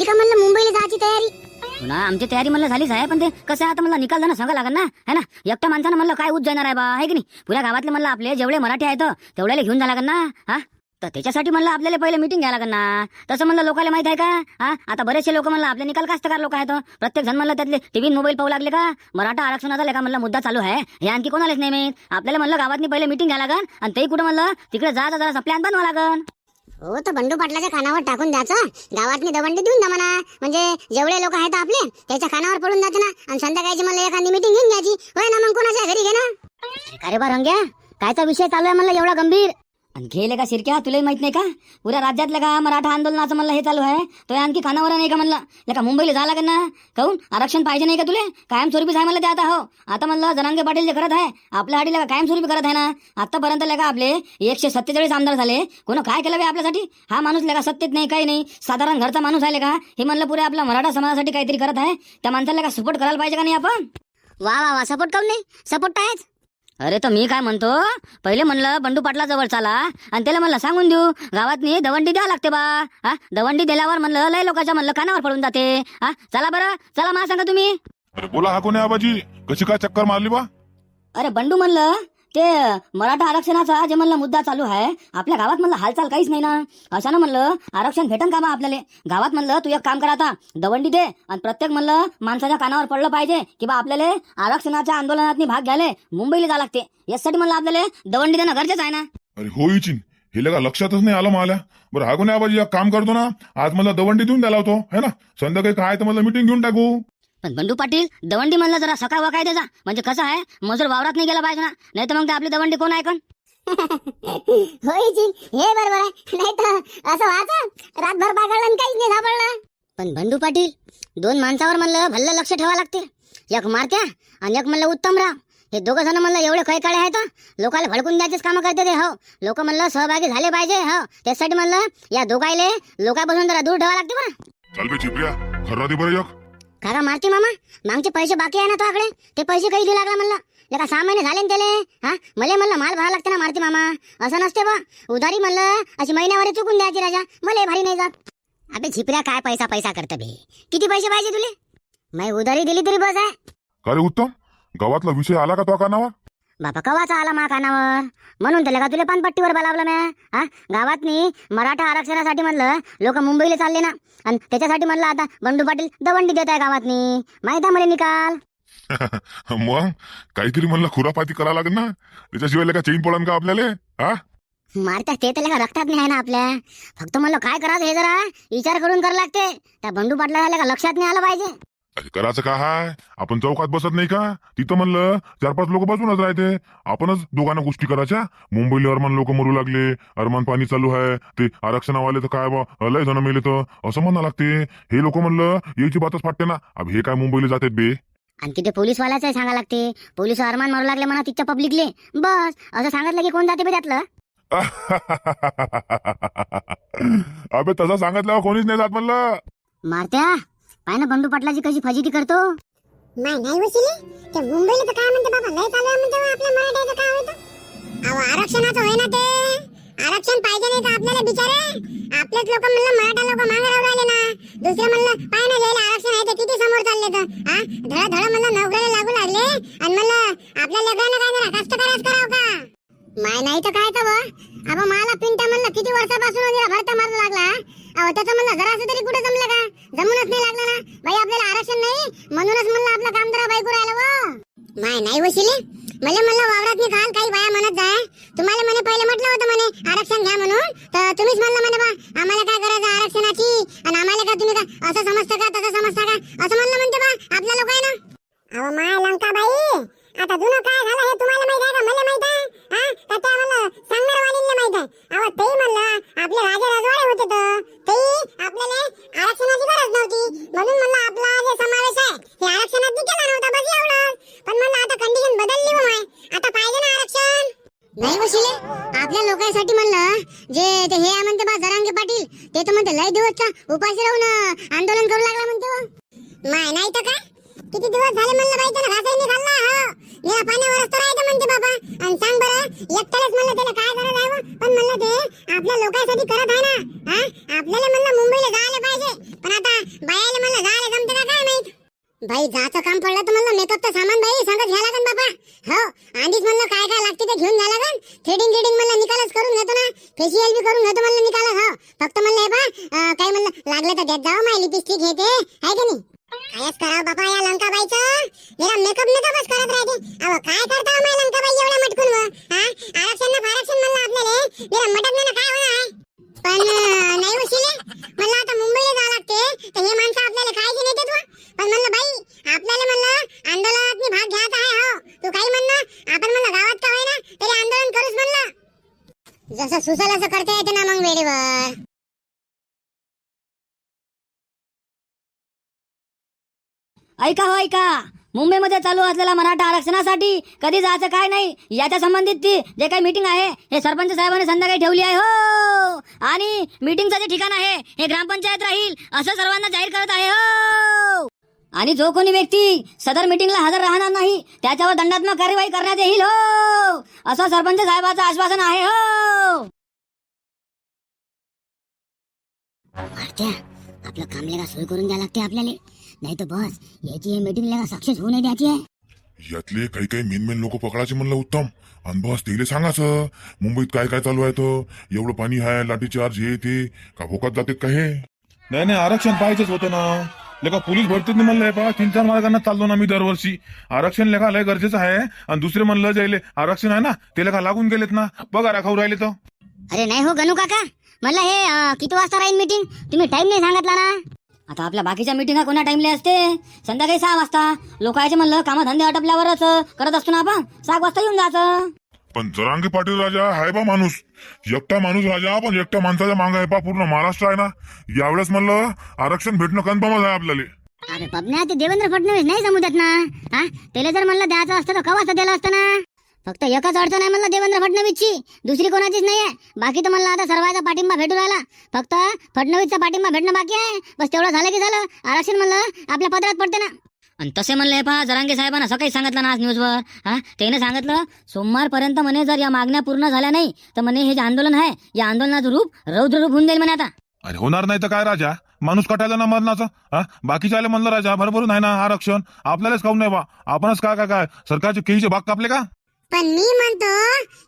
झाली का म्हणलं मुंबईला जायची तयारी. ना आमची तयारी म्हणलं झालीच आहे पण ते कसं आहे आता मला निकाल जाणं सांगा लागेल ना है ना? एकट्या माणसानं म्हणलं काय उज जाणार आहे बा आहे की नाही? पुऱ्या गावातले म्हणलं आपले जेवढे मराठी आहेत तेवढ्याला घेऊन जा लागेल ना हा? तर त्याच्यासाठी म्हणलं आपल्याला पहिले मिटिंग घ्यायला लागेल ना. तसं म्हणलं लोकांना माहीत आहे का हा? आता बरेचसे लोक म्हणलं आपले निकाल कास्तकार लोक आहेत प्रत्येक जण म्हणलं त्यातले टीव्ही मोबाईल पाहू लागले का मराठा आरक्षणाचा लेखा म्हणलं मुद्दा चालू आहे हे आणखी कोणालाच नाही माहीत. आपल्याला म्हणलं गावातनी पहिले मिटिंग घ्यायला लागेल आणि ते कुठं म्हणलं तिकडे जायचं जरा प्लॅन बनवा लागेल हो तर बंडू पाटलाच्या खानावर टाकून द्यायचं. गावातनी दवंडी देऊन द्या म्हणा. म्हणजे जेवढे लोक आहेत आपले त्याच्या खानावर पडून जाते ना. आणि संध्याकाळची मला एखादी मिटिंग घेऊन घ्यायची. होय ना मग कोणाच्या घरी घे ना. अरे बा रंग्या कायचा विषय चालू आहे मला एवढा गंभीर? आणि गेले का शिरक्या? तुलाही माहीत नाही का? पुऱ्या राज्यातलं का मराठा आंदोलनाचं म्हणलं हे चालू आहे? तो आणखी खानावर नाही का म्हणलं? का मुंबईला जा लागेल ना? काहून आरक्षण पाहिजे नाही का तुले? कायमस्वरूपी आहे म्हणलं ते आता हो. आता म्हणलं जनांगे पाटील जे करत आहे आपल्या हाडीला का कायमस्वरूपी करत आहे ना? आतापर्यंत लेका आपले एकशे सत्तेचाळीस आमदार झाले. कोण काय केलं आपल्यासाठी? हा माणूस का सत्तेत नाही काही नाही. साधारण घरचा माणूस आहे का हे म्हणलं पुरे आपल्या मराठा समाजासाठी काहीतरी करत आहे. त्या माणसाला का सपोर्ट करायला पाहिजे का नाही आपण? वा वा वा. सपोर्ट करून नाही? सपोर्ट आहेच. अरे तर मी काय म्हणतो? पहिले म्हणलं बंडू पाटला जवळ चाला. आणि त्याला म्हणलं सांगून देऊ गावातनी दवंडी द्या लागते बा. हा? दवंडी दिल्यावर म्हणलं लय लोकांच्या म्हणलं कानावर पडून जाते. हा? चला बरं चला मा सांगा तुम्ही. अरे बोला हा कोणी आबाजी? कशी काय चक्कर मारली बा? अरे बंडू म्हणलं ते मराठा आरक्षणाचा जे म्हणलं मुद्दा चालू आहे आपल्या गावात म्हणलं हालचाल काहीच नाही ना. अशानं म्हणलं आरक्षण भेटन का बा आपल्याला? गावात म्हणलं तू एक काम कर आता दवंडी दे आणि प्रत्येक म्हणलं माणसाच्या कानावर पडलं पाहिजे की बा आपल्याला आरक्षणाच्या आंदोलनात भाग घ्यायला मुंबईला जावं लागते. यासाठी म्हणलं आपल्याला दवंडी देणं गरजेचं आहे ना. अरे हो इचिन. हे लगा लक्षातच नाही आलं मला. बरं हा गुन्हे आबाजी एक काम करतो ना आज मला दवंडी देऊन द्यायला होतो है ना? संध्याकाळी काय तर मला मिटिंग घेऊन टाकू. पण बंडू पाटील दवंडी म्हणलं जरा सकाळ वकाय द्यायचा म्हणजे कसं आहे मजूर वावरात नाही गेला पाहिजे ना. नाही तर मग ते आपली दवंडी कोण आहे पण होय जी हे बरोबर आहे. नाही तर असं व्हायचं रातभर बागडलं आणि काहीच नाही सापडलं. पण बंडू पाटील दोन माणसावर म्हणलं भल्लं लक्ष ठेवा लागते एक मारत्या आणि एक म्हणलं उत्तमराव हे दोघं जण म्हणलं एवढे खय काळे आहेत लोकांना भडकून द्यायचेच कामं करते ते हो. लोक म्हणलं सहभागी झाले पाहिजे हो. त्यासाठी म्हणलं या दोघायले लोकांपासून जरा दूर ठेवा लागते बरं. चाल बे चिपऱ्या. खरं दे बरं एक. खरा मारते मामा? मागचे पैसे बाकी आहे ना तुझ्याकडे ते पैसे काही देऊ लागला म्हणलं. लेका सहा महिने झाले ना त्याले? हा? मला म्हणलं माल भरावा लागते ना मारते मामा. असं नसते बा. उधारी म्हणलं अशी महिन्यावर चुकून द्यायची राजा. मला भारी नाही जात. अबे झिपऱ्या काय पैसा पैसा करतं बे? किती पैसे पाहिजे तुले? मी उधारी दिली तरी बस आहे. का रे उत्तम? गावातला विषय आला का तो कानावर? बाबा कवाचा आला मा कानावर म्हणून त्याला का तुला पानपट्टीवर बोलावलं म्या? हा? गावातनी मराठा आरक्षणासाठी म्हणलं लोक मुंबईला चालले ना. आणि त्याच्यासाठी म्हणलं आता बंडू पाटील दवंडी देत आहे गावातनी. माहीत आहे मला निकाल? मग? काहीतरी म्हणलं खुरापाती करा लागेल ना? त्याच्याशिवाय लगा चेन पडन का आपल्याला? हा? मारत्या ते त्याला का रक्तात नाही आहे ना आपल्या? फक्त म्हणलं काय करायचं हे जरा? विचार करून करावं लागते. त्या बंडू पाटला का लक्षात नाही आलं पाहिजे? अरे करायचं का हाय? आपण चौकात बसत नाही का? तिथं म्हणलं चार पाच लोक बसूनच राहते. आपणच दोघांना गोष्टी करायच्या. मुंबईला अरमान लोक मरू लागले. अरमान पाणी चालू आहे ते आरक्षणावाले तर काय बा लय जण मेले तर. असं म्हणा लागते. हे लोक म्हणलं याची बातच फाटते ना. अब हे काय मुंबईला जातात बे. आणि तिथे पोलीसवाल्याच सांगा लागते. पोलीस अरमान मारू लागले म्हणा तिच्या पब्लिकले. बस. असं सांगितलं की कोण जाते बे त्यातलं? अबे तसं सांगितल्यावर कोणीच नाही जात म्हणलं. मारत्या? पाय ना बंडू पाटलाची कशी फजिती करतो? नाही नाही वशिले ते मुंबईला तर काय म्हणते बाबा लय चालू आहे म्हणते बा आपल्या मराठ्याचं काय होतं? अहो आरक्षणाचं होय ना ते. आरक्षण पाहिजे नाही तर आपल्याला बिचारे. आपलेच लोक म्हणलं मराठा लोक मागे राहू राहिले ना. दुसरे म्हणलं पाय ना ज्याला आरक्षण आहे ते किती समोर चालले तर. हा धडा धडा म्हणलं नोकरीला लागू लागले आणि म्हणलं आपल्या लेकरांना काय जरा कष्टकरच करावं का माय नाही तर काय तर बा अबा मला पिंटा म्हणलं किती वर्षापासून वगैरे भरता मारू लागला अहो त्याचं म्हणलं जरासं तरी कुठे जमलं का जमूनच नाही लागलं ना बाई आपल्याला आरक्षण नाही म्हणूनच म्हणलं आपलं काम जरा बाईकू राहिलं व माय नाही वशिले मला म्हणलं वावरात मी खाल काही बाया म्हणत जाय तुम्हाला म्हणे पहिले म्हटलं होतं म्हणे आरक्षण घ्या म्हणून तर तुम्हीच म्हणलं म्हणे बा आम्हाला काय करायचं आरक्षणाची आणि आम्हाला का तुम्ही का असं समजता का तसं समजता का असं म्हणलं म्हणते बा आपल्या लोक आहे ना अहो माय लंका बाई आता जुनं काय झालं हे तुम्हाला माहीत आहे का मला माहीत आहे हा का त्या म्हणलं सांगणार वाणीला माहीत आहे अहो तेही म्हणलं आपले राजे राजवाडे होते तर तेही आपल्याला आरक्षणाची गरज नव्हती म्हणून म्हणलं आपला जे समावेश आहे हे आरक्षणात बी केला नव्हता बस एवढं पण म्हणलं आता कंडिशन बदलली हो माय आता पाहिजे ना आरक्षण नाही वशिले आपल्या लोकांसाठी म्हणलं जे ते हे आहे म्हणते बा जरांगे पाटील ते तर म्हणते लय दिवस उपाशी राहून आंदोलन करू लागला म्हणते हो. माय नाही तर काय? किती दिवस झाले म्हणलं बाई त्याला घासही खाल्ला हो. निळा पाण्यावर असतो राहायचं म्हणते बाबा. आणि सांग बरं एकट्यालाच म्हणलं त्याला काय गरज आहे हो. पण म्हणलं ते आपल्या लोकांसाठी करत आहे ना हा आपल्याला म्हणलं मुंबईला जायला पाहिजे. पण आता बायाला म्हणलं जायला जमते का काय माहीत? बाई जाचं काम पडलं तर म्हणलं मेकअपचं सामान बाई सांगत घ्या लागन बाबा. हो आधीच म्हणलं काय काय लागते ते घेऊन घ्या लागन. थ्रेडिंग गिडिंग म्हणलं निकालच करून घेतो ना फेशियल बी करून घेतो म्हणलं निकाल हो फक्त म्हणलं हे बा अं, काही म्हणलं लागलं तर देत जाऊ माय लिपस्टिक हे ते आहे की नाही कायच करावं बाबा या लंकाबाईचं जरा मेकअप मेकअपच करत राहते अहो काय करता हो माय लंकाबाई एवढ्या मटकून व? हा आरक्षण ना फारक्षण म्हणलं आपल्याला जरा मटक ना काय होणार आहे पण अं, नाही वशिले मला आता मुंबईला जावं लागते तर हे माणसं आपल्याला काळजी नाही देत व. पण म्हणलं बाई आपल्याला म्हणलं आंदोलनात भाग घ्यायचा आहे हो तू काही म्हणणं आपण म्हणलं गावात का होईना तरी आंदोलन करूच म्हणलं जसं सुसल असं करता येते ना मग वेळेवर? ऐका हो ऐका. मुंबईमध्ये चालू असलेल्या मराठा आरक्षणासाठी कधी जायचं काय नाही याच्या संबंधित ती जे काही मीटिंग आहे हे सरपंच साहेबांनी संध्याकाळी ठेवली आहे हो. आणि मीटिंगचं जे ठिकाण आहे हे ग्रामपंचायत राहील असं सर्वांना जाहीर करत आहे हो. आणि जो कोणी व्यक्ती सदर मीटिंगला हजर राहणार नाही त्याच्यावर दंडात्मक कार्यवाही करण्यात येईल हो. असं सरपंच साहेबाचं आश्वासन आहे हो. मारत्या आपलं काम लेगा सोय करून द्या लागते आपल्याला. नाही तर बस याची मीटिंग लेगा सक्सेस होऊ नाही द्यायची आहे. यातले काही काही मेन मेन लोक पकडायचे म्हणलं उत्तम. आणि बस तेले सांगायचं मुंबईत काय काय चालू आहे तर? एवढं पाणी आहे लाठीचार्ज हे ते का भोकात जाते का हे? नाही नाही आरक्षण पाहिजेच होतं ना. लेका पोलीस भरतीत नाही म्हणलंय पहा तीन चार मार्गांना चाललो ना मी दरवर्षी. आरक्षण लेखा लय गरजेचं आहे. आणि दुसरे म्हणलं जायले आरक्षण आहे ना ते लेखा लागून गेलेत ना? बघा राखाऊ राहिले तर. अरे नाही हो गणू काका. मला हे किती वाजता राहील मीटिंग तुम्ही टाइम नाही सांगितला ना? आता आपल्या बाकीच्या मिटिंगा कोणा टाइमले असते? संध्याकाळी सहा वाजता. लोकांचे म्हणलं कामधंदे आटपल्यावरच. करत असतो ना आपण? सहा वाजता येऊन जायचं. पण जरांगे पाटील राजा आहे बा माणूस. एकटा माणूस राजा पण एकट्या माणसाच्या माग आहे बा पूर्ण महाराष्ट्र आहे ना? यावेळेस म्हणलं आरक्षण भेटणं कन्फर्मच आहे आपल्याला. अरे पबन्या ते देवेंद्र फडणवीस नाही जमू देत ना? हा? त्याला जर म्हणलं द्यायचं असतं तर कवा दिलं असतं ना? फक्त एकच अडचण आहे म्हणलं देवेंद्र फडणवीसची. दुसरी कोणाचीच नाही आहे बाकी तर म्हणलं आता सर्वांचा पाठिंबा भेटू राहिला. फक्त फडणवीसचा पाठिंबा भेटणं बाकी आहे. बस तेवढं झालं की झालं. आरक्षण म्हणलं आपल्या पदरात पडते ना. आणि तसे म्हणले पहा जरांगे साहेबांना सकाळी सांगितलं ना आज न्यूजवर हा? त्याने सांगितलं सोमवारपर्यंत म्हणे जर या मागण्या पूर्ण झाल्या नाही तर म्हणे हे जे आंदोलन आहे या आंदोलनाचं रूप रौद्र रूप होऊन जाईल म्हणे आता. अरे होणार नाही तर काय राजा? माणूस कटायला ना मरणाचं? हा? बाकीच्या आले म्हणलं राजा भरभरून आहे ना आरक्षण. आपल्यालाच खाऊन नाही बा. आपणच काय काय काय सरकारचे केळीचे बाग कापले का? पण मी म्हणतो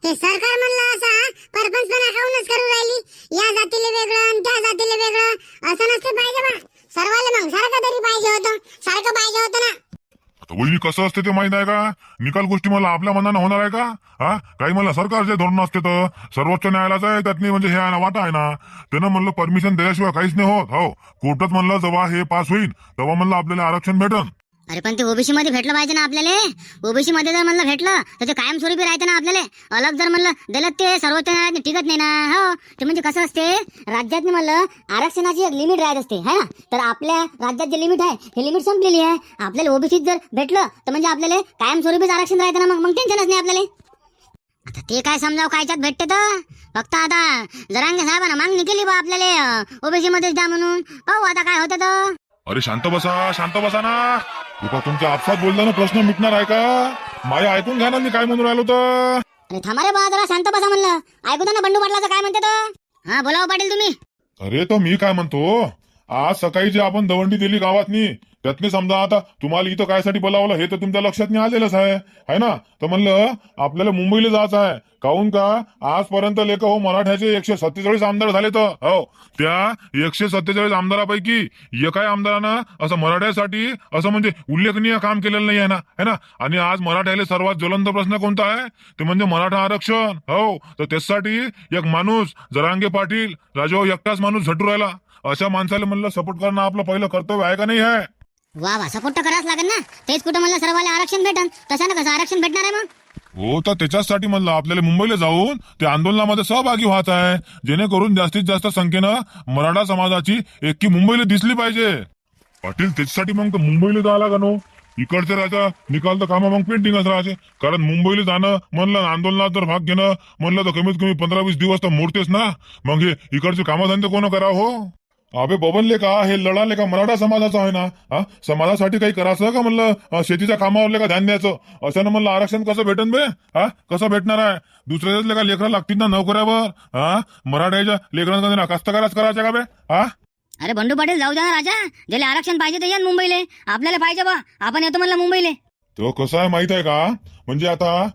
हे सरकार म्हणलं असा परपंचपणा अकाउंटच करू राहिली? या जातीला वेगळं आणि त्या जातीला वेगळं. असं नसते पाहिजे बा. सर्वाला मग सारखं तरी पाहिजे होतं. सारखं पाहिजे होतं ना. आता वहिनी कसं असते ते माहीत आहे का? निकाल गोष्टी मला आपल्या मनानं होणार आहे का? हा? काही मला सरकारचे धोरण असते तर? सर्वोच्च न्यायालयाचं आहे त्यातनी म्हणजे हे आहे ना वाटा आहे ना? त्यानं म्हणलं परमिशन दिल्याशिवाय काहीच नाही होत. हो. कोर्टात म्हणलं जेव्हा हे पास होईल तेव्हा म्हणलं आपल्याला आरक्षण भेटन. अरे पण ते ओबीसी मध्ये भेटलं पाहिजे ना आपल्याला. ओबीसी मध्ये जर म्हणलं भेटलं तर ते कायमस्वरूपी राहते ना आपल्याला. अलग जर म्हणलं दिलं ते सर्वोच्च न्यायालयाने टिकत नाही ना. हो ते म्हणजे कसं असते राज्यात म्हणलं आरक्षणाची एक लिमिट राहत असते है ना? तर आपल्या राज्यात जे लिमिट आहे हे लिमिट संपलेली आहे. आपल्याला ओबीसीत जर भेटलं तर म्हणजे आपल्याला कायमस्वरूपीच आरक्षण राहते ना मग. मग टेन्शनच नाही आपल्याला. आता ते काय समजाव कायच्यात भेटते तर. फक्त आता जरांगे साहेबांना मागणी केली बा आपल्याला ओबीसी मध्येच द्या म्हणून. पाहू आता काय होतं तर? अरे शांत बसा शांत बसा ना. तुका तुमच्या आपसात बोलताना प्रश्न मिटणार आहे का? माया ऐकून घ्या ना मी काय म्हणून राहिलो तर. अरे थांबा रे बा जरा शांत बसा म्हणलं. ऐकू ना बंडू पाटलाचं काय म्हणते तर हा बोलाव पाटील तुम्ही. अरे तो मी काय म्हणतो? आज सकाळी जे आपण दवंडी दिली गावातनी त्यातनी समजा आता तुम्हाला इथं कायसाठी बोलावलं हे तर तुमच्या लक्षात नाही आलेलंच आहे. है ना? तर म्हणलं आपल्याला मुंबईला जायचं आहे. काहून का? आजपर्यंत लेख हो मराठ्याचे एकशे सत्तेचाळीस आमदार झाले तर. हो. त्या एकशे सत्तेचाळीस आमदारापैकी एकाही आमदारानं असं मराठ्यासाठी असं म्हणजे उल्लेखनीय काम केलेलं नाही आहे ना? है ना? आणि आज मराठ्याला सर्वात ज्वलंत प्रश्न कोणता आहे? ते म्हणजे मराठा आरक्षण. हो. तर त्यासाठी एक माणूस जरांगे पाटील राजाभाऊ एकटाच माणूस झटू राहिला. अशा माणसाला म्हणलं सपोर्ट करणं आपलं पहिलं कर्तव्य आहे का नाही आहे? वा वा सपोर्ट तर करावंच लागेल ना. तेच कुठं म्हणलं सर्वाला आरक्षण भेटन. तशानं कसं आरक्षण भेटणार आहे मग? हो तर त्याच्यासाठी म्हणलं आपल्याला मुंबईला जाऊन त्या आंदोलनामध्ये सहभागी व्हायचं आहे. जेणेकरून जास्तीत जास्त संख्येनं मराठा समाजाची एकी मुंबईला दिसली पाहिजे. पाटील त्याच्यासाठी मग तर मुंबईला जायला का हो. इकडचे राजा निकाल तर कामा मग पेंटिंगच राहायचे. कारण मुंबईला जाणं म्हणलं आंदोलनात जर भाग घेणं म्हणलं तर कमीत कमी पंधरा वीस दिवस तर मोडतेच ना. मग हे इकडचे कामधंदे कोण करा हो? अबे बबनले का? हे लढाले का? मराठा समाजाचं आहे ना? हा? समाजासाठी काही करायचं का म्हणलं? शेतीच्या कामावरले का ध्यान द्यायचं? अशानं म्हणलं आरक्षण कसं भेटन बे? हा? कसं भेटणार आहे? दुसऱ्याच का लेकरं लागतील ना नोकऱ्यावर? हा? मराठ्याच्या लेकरांचा ना कास्तकाराच करायचं का बे? हा? अरे बंडू पाटील जाऊ द्या ना राजा. ज्याला आरक्षण पाहिजे ते या मुंबईले. आपल्याला पाहिजे बा. आपण येतो म्हणलं मुंबईले. तो कसं आहे माहीत आहे का? म्हणजे आता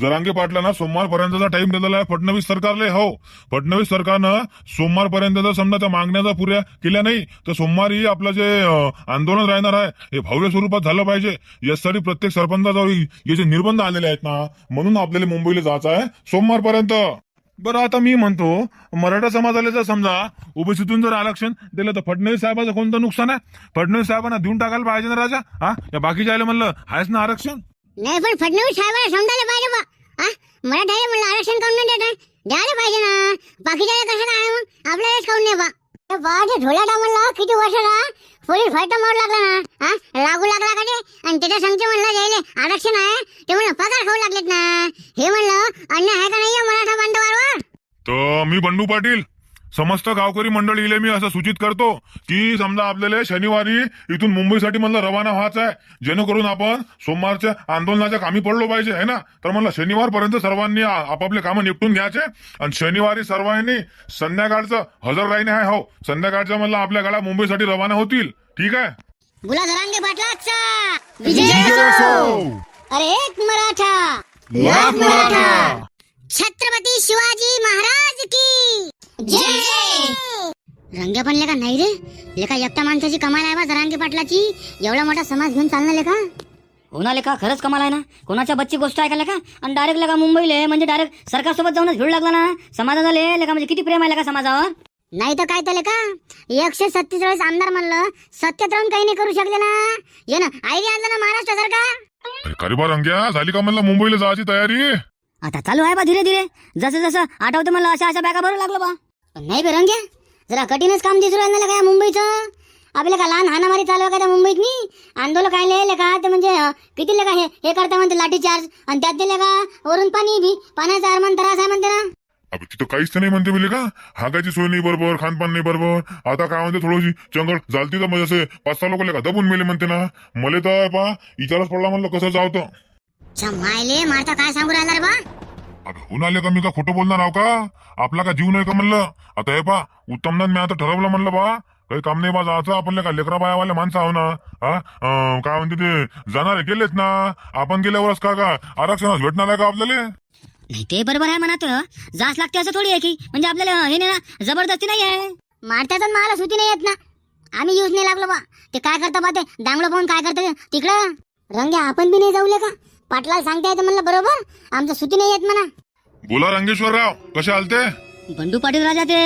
जरांगे पाटलांना सोमवारपर्यंतचा टाइम दिलेला आहे फडणवीस सरकारले हो. फडणवीस सरकारनं सोमवारपर्यंत जर समजा त्या मागण्याचा पुऱ्या केल्या नाही तर सोमवारी आपलं जे आंदोलन राहणार आहे हे भव्य स्वरूपात झालं पाहिजे. यासाठी प्रत्येक सरपंचाजवळ याचे निर्बंध आलेले आहेत ना म्हणून आपल्याला मुंबईला जायचं आहे सोमवारपर्यंत. बरं आता मी म्हणतो मराठा समाजाला जर समजा ओबीसीतून जर आरक्षण दिलं तर फडणवीस साहेबाचं कोणतं नुकसान आहे? फडणवीस साहेबांना देऊन टाकायला पाहिजे ना राजा? हा? या बाकीच्या आले म्हणलं आहेच ना आरक्षण? नाही पण फडणवीस साहेबांना समजायला पाहिजे बा. हा? मराठा म्हणलं आरक्षण काऊन नाही देत द्यायला पाहिजे ना. बाकीच्या कसं काय मग? आपल्यालाच काऊन नाही बा. बा ते ढोलाटा म्हणलं किती वर्षाला? पोलीस फायटर मारू लागला ना. हा? लागू लागला का ते? आणि त्याच्या सांगते म्हणलं जायले आरक्षण आहे. ते म्हणलं पगार खाऊ लागलेत ना. हे म्हणलं अन्याय आहे का नाही मराठा बांधवांवर? तर मी बंडू पाटील. समस्त गावकरी मंडळीले मी असं सूचित करतो की समजा आपल्याला शनिवारी इथून मुंबईसाठी म्हणलं रवाना व्हायचं आहे. जेणेकरून आपण सोमवारच्या आंदोलनाच्या कामी पडलो पाहिजे है ना? तर म्हणलं शनिवारपर्यंत सर्वांनी आपापले कामं निपटून घ्यायचे. आणि शनिवारी सर्वांनी संध्याकाळचं हजर राहिणे आहे हो. संध्याकाळचं म्हणलं आपल्या गाड्या मुंबईसाठी रवाना होतील. ठीक आहे? बुला धरांगे पाटलाचा विजय असो. अरे एक मराठा। लाख मराठा! छत्रपती शिवाजी महाराज की। जय! रंग्या पण लेका नाही रे. लेका एकटा माणसाची कमाल आहे बा जरांगे पाटलाची. एवढा मोठा समाज घेऊन चालणार लेका. होणार का खरंच कमाल आहे ना. कोणाच्या बच्ची गोष्ट ऐकायला का आणि डायरेक्ट लगा मुंबईले म्हणजे डायरेक्ट सरकारसोबत जाऊनच भिड लागला ना. समाजाला लेका म्हणजे किती प्रेम आहे का समाजावर? नाही तर काय तर का? एकशे सत्तेचाळीस आमदार म्हणलं सत्यात राहून काही नाही करू शकले ना. ये ना आयडिया आणलं ना महाराष्ट्र सरकार अरे का रे बा रंग्या झाली का म्हणलं मुंबईला जायची तयारी? आता चालू आहे बा धीरे धीरे. जसं जसं आठवतं मला अशा अशा बॅगा भरू लागलो बा. पण नाही बे रंग्या जरा कठीणच काम दिसू राहिलं काय मुंबईचं? आपल्या का लहान हानामारी चालू आहे का त्या मुंबईत मी? आंदोलन काय लिहिले का? ते म्हणजे किती हे हे करता म्हणते लाठी चार्ज आणि त्यात दिले का? वरून पाणी बी पाण्याचा अरमान त्रास आहे म्हणते ना. अबे तिथं काहीच तर नाही म्हणते मिले का? हागाची सोय नाही बरोबर खानपान नाही बरोबर. आता काय म्हणते थोडीशी चंगळ झालती तर म्हणजे असे पाच सहा लोक का दबून मेले म्हणते ना. मले तर पा विचारच पडला म्हणलं कसं जावतं? मायले मारता काय सांगू राहिला रे बा? अबे होऊन आले का मी का खोटं बोलणार आहो का? आपला का जीव नाही का म्हणलं? आता हे पा उत्तमनाथ मी आता ठरवलं म्हणलं बा. काही काम नाही बा जायचं. आपण का लेकरा बायावाले माणसं आहो ना. हा? अं, काय म्हणते ते जाणारे गेलेच ना. आपण गेल्यावरच का का आरक्षणच भेटणार आहे का आपल्याला? ते बरोबर आहे म्हणा तर. जास लागते असं थोडी आहे की. म्हणजे आपल्याला हे नाही ना जबरदस्ती नाही आहे. मारत्याचा मला सुती नाही येत ना. आम्ही येऊच नाही लागलो बा. ते काय करता बा ते दांगडं पाहून काय करता तिकडं. रंग्या आपण बी नाही जाऊले का? पाटलाला सांगता येतं म्हणलं बरोबर? आमचं सुती नाही येत म्हणा. बोला रंगेश्वरराव कसे आलते? बंडू पाटील राजा ते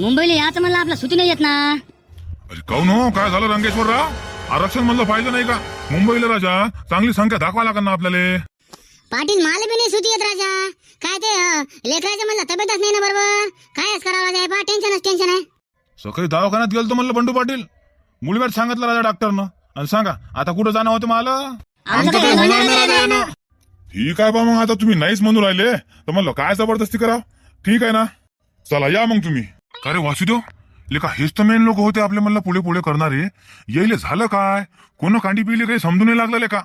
मुंबईला याचं म्हणलं आपला सुटी नाही येत ना. अरे काऊन हो? काय झालं रंगेश्वरराव? आरक्षण म्हणलं पाहिजे नाही का? मुंबईला राजा चांगली संख्या दाखवा लागणार ना आपल्याला. पाटील मला बी नाही सुती येत राजा. काय ते अं, लेकराचं म्हणलं तब्येतच नाही ना बरोबर? कायच करावं राजा? बा टेन्शनच टेन्शन आहे. सकाळी दवाखान्यात गेलतो म्हणलं बंडू पाटील. मुलीवर सांगितलं राजा डॉक्टरनं आणि सांगा आता कुठं जाणं होतं मला? आमचं काही होणार नाही राजा. ठीक आहे बा मग आता तुम्ही नाहीच म्हणून राहिले. तर म्हणलं काय जबरदस्ती करा ठीक आहे ना? चला या मग तुम्ही. का रे वासुदेव? लेका हेच तर मेन लोक होते आपले म्हणलं पुढे पुढे करणारे. येईल झालं काय? कोण कांडी पिली काही समजून नाही लागलं लेका?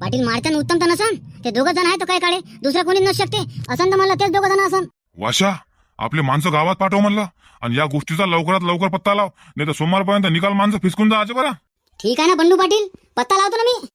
पाटील मारताना उत्तम तर नसन ते दोघं जण आहे तो काय काळे? दुसरं कोणी नसू शकते. असं तर मला तेच दोघं जण असन. वाशा आपले माणसं गावात पाठव म्हणलं. आणि या गोष्टीचा लवकरात लवकर पत्ता लाव. नाही तर सोमवारपर्यंत निकाल माणसं फिसकून जायचं बरं ठीक आहे ना बंडू पाटील? पत्ता लावतो ना मी.